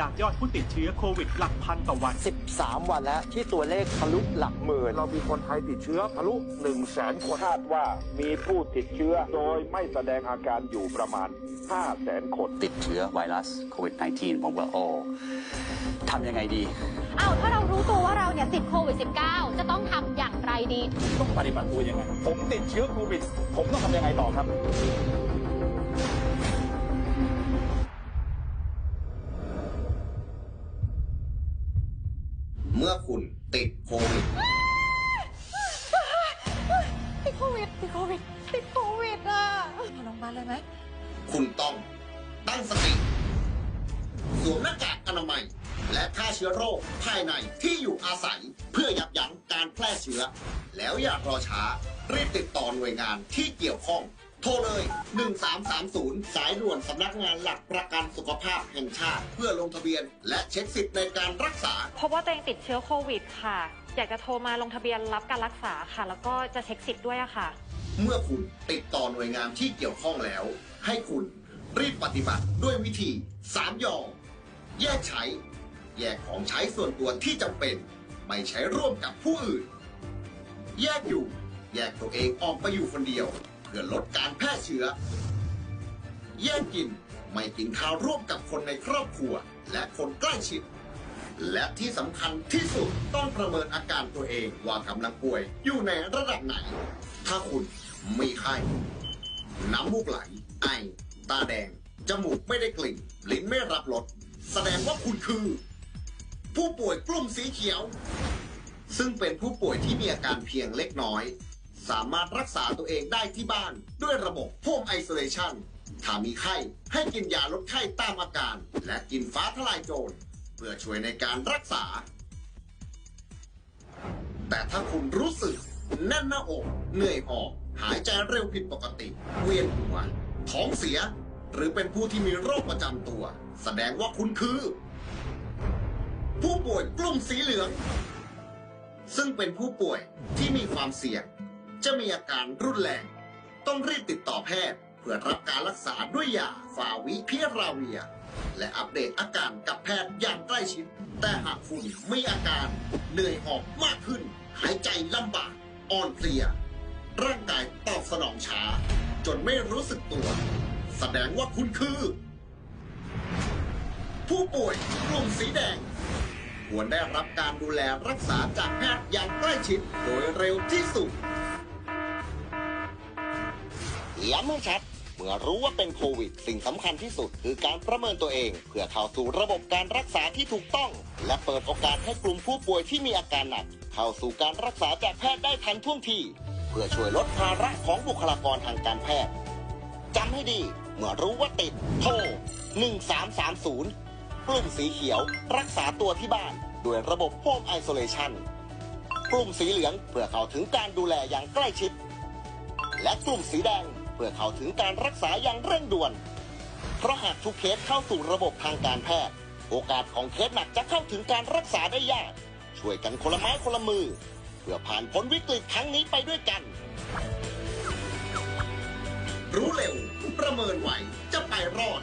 จากยอดผู้ติดเชื้อโควิดหลักพันต่อวัน 13 วันแล้วที่ตัวเลขทะลุหลักหมื่น เรามีคนไทยติดเชื้อทะลุ1 0 0 0 0แสนคนคาดว่ามีผู้ติดเชื้อโดยไม่แสดงอาการอยู่ประมาณ5แสนคน ติดเชื้อไวรัสโควิด -19 ผมว่าโอ้ทำยังไงดีอ้าวถ้าเรารู้ตัวว่าเราเนี่ยติดโควิด -19 จะต้องทำอย่างไรดี ต้องปฏิบัติตัวยังไง ผมติดเชื้อโควิด ผมต้องทำยังไงต่อครับ เมื่อคุณติดโควิด ติดโควิด ติดโควิด ติดโควิดอะพาโรงพยาบาลเลยไหม คุณต้องตั้งสติ สวมหน้ากากอนามัย และฆ่าเชื้อโรคภายในที่อยู่อาศัยเพื่อยับยั้งการแพร่เชื้อ แล้วอย่ารอช้า รีบติดต่อหน่วยงานที่เกี่ยวข้อง โทรเลย 1330 สายด่วนสำนักงานหลักประกันสุขภาพแห่งชาติ เพื่อลงทะเบียน และเช็คสิทธิ์ในการรักษาพบว่าตัวเองติดเชื้อโควิดค่ะ อยากจะโทรมาลงทะเบียนรับการรักษาค่ะ แล้วก็จะเช็คสิทธิ์ด้วยอะค่ะ เมื่อคุณติดต่อหน่วยงานที่เกี่ยวข้องแล้ว ให้คุณรีบปฏิบัติด้วยวิธี 3ยอแยกใช้ แยกของใช้ส่วนตัวที่จำเป็น ไม่ใช้ร่วมกับผู้อื่น แยกอยู่ แยกตัวเองออกไปอยู่คนเดียวเพื่อลดการแพร่เชื้อ แยกกินไม่กินข้าวร่วมกับคนในครอบครัว และคนใกล้ชิด และที่สำคัญที่สุดต้องประเมินอาการตัวเองว่ากำลังป่วยอยู่ในระดับไหน ถ้าคุณมีไข้น้ำมูกไหล ไอ ตาแดง จมูกไม่ได้กลิ่น ลิ้นไม่รับรสแสดงว่าคุณคือ ผู้ป่วยกลุ่มสีเขียว ซึ่งเป็นผู้ป่วยที่มีอาการเพียงเล็กน้อย สามารถรักษาตัวเองได้ที่บ้าน ด้วยระบบ Home Isolation ถ้ามีไข้ให้กินยาลดไข้ตามอาการ และกินฟ้าทลายโจรเพื่อช่วยในการรักษา แต่ถ้าคุณรู้สึก แน่นหน้าอก เหนื่อยหอบหายใจเร็วผิดปกติ เวียนหัวท้องเสีย หรือเป็นผู้ที่มีโรคประจำตัว แสดงว่าคุณคือ ผู้ป่วยกลุ่มสีเหลือง ซึ่งเป็นผู้ป่วยที่มีความเสี่ยง จะมีอาการรุนแรง ต้องรีบติดต่อแพทย์ เพื่อรับการรักษาด้วยยาฟาวิพิราเวีย และอัปเดตอาการกับแพทย์อย่างใกล้ชิด แต่หากคุณมีอาการเหนื่อยหอบมากขึ้น หายใจลำบาก อ่อนเพลีย ร่างกายตอบสนองช้า จนไม่รู้สึกตัว แสดงว่าคุณคือ ผู้ป่วยกลุ่มสีแดงควรได้รับการดูแลรักษาจากแพทย์อย่างใกล้ชิดโดยเร็วที่สุด ย้ำให้ชัด เมื่อรู้ว่าเป็นโควิด สิ่งสำคัญที่สุดคือการประเมินตัวเอง เพื่อเข้าสู่ระบบการรักษาที่ถูกต้อง และเปิดโอกาสให้กลุ่มผู้ป่วยที่มีอาการหนัก เข้าสู่การรักษาจากแพทย์ได้ทันท่วงทีเพื่อช่วยลดภาระของบุคลากรทางการแพทย์จำให้ดี เมื่อรู้ว่าติดโทร 1330 กลุ่มสีเขียว รักษาตัวที่บ้าน ด้วยระบบ Home Isolation กลุ่มสีเหลืองเพื่อเข้าถึงการดูแลอย่างใกล้ชิด และกลุ่มสีแดง พื่อเข้าถึงการรักษาอย่างเร่งด่วน เพราะหากทุกเคสเข้าสู่ระบบทางการแพทย์ โอกาสของเคสหนักจะเข้าถึงการรักษาได้ยาก ช่วยกันคนละไม้คนละมือ เพื่อผ่านพ้นวิกฤตครั้งนี้ไปด้วยกัน รู้เร็ว ประเมินไหวจะไปรอด